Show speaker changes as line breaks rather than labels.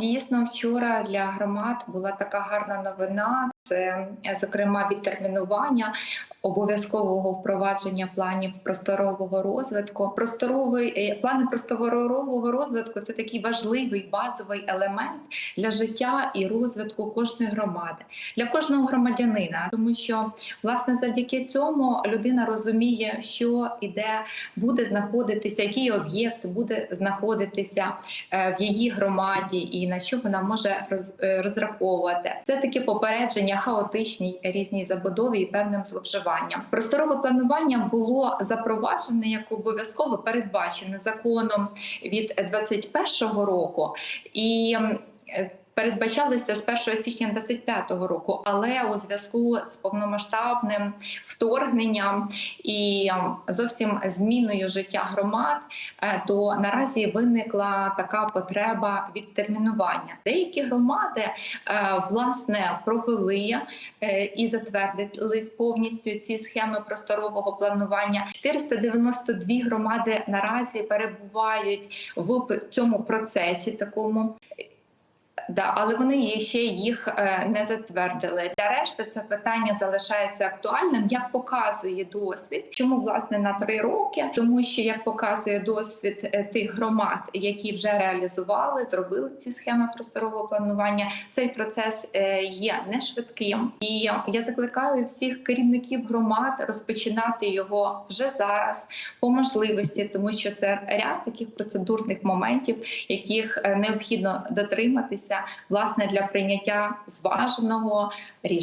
Дійсно, вчора для громад була така гарна новина. Це, зокрема, відтермінування обов'язкового впровадження планів просторового розвитку. Просторовий е, плани просторового розвитку це такий важливий базовий елемент для життя і розвитку кожної громади, для кожного громадянина, тому що власне завдяки цьому людина розуміє, що і де буде знаходитися, який об'єкт буде знаходитися е, в її громаді, і на що вона може е, розраховувати. Це таке попередження хаотичній різній забудові і певним зловживанням. Просторове планування було запроваджене як обов'язково передбачене законом від 2021 року і. Передбачалися з 1 січня 2025 року, але у зв'язку з повномасштабним вторгненням і зовсім зміною життя громад, е, то наразі виникла така потреба відтермінування. Деякі громади е, власне провели е, і затвердили повністю ці схеми просторового планування. 492 громади наразі перебувають в цьому процесі такому. Да, але вони ще їх е, не затвердили. Для решти це питання залишається актуальним, як показує досвід. Чому власне на три роки? Тому що як показує досвід е, тих громад, які вже реалізували, зробили ці схеми просторового планування. Цей процес е, є не швидким, і я закликаю всіх керівників громад розпочинати його вже зараз по можливості, тому що це ряд таких процедурних моментів, яких необхідно дотриматися власне для прийняття зваженого рішення.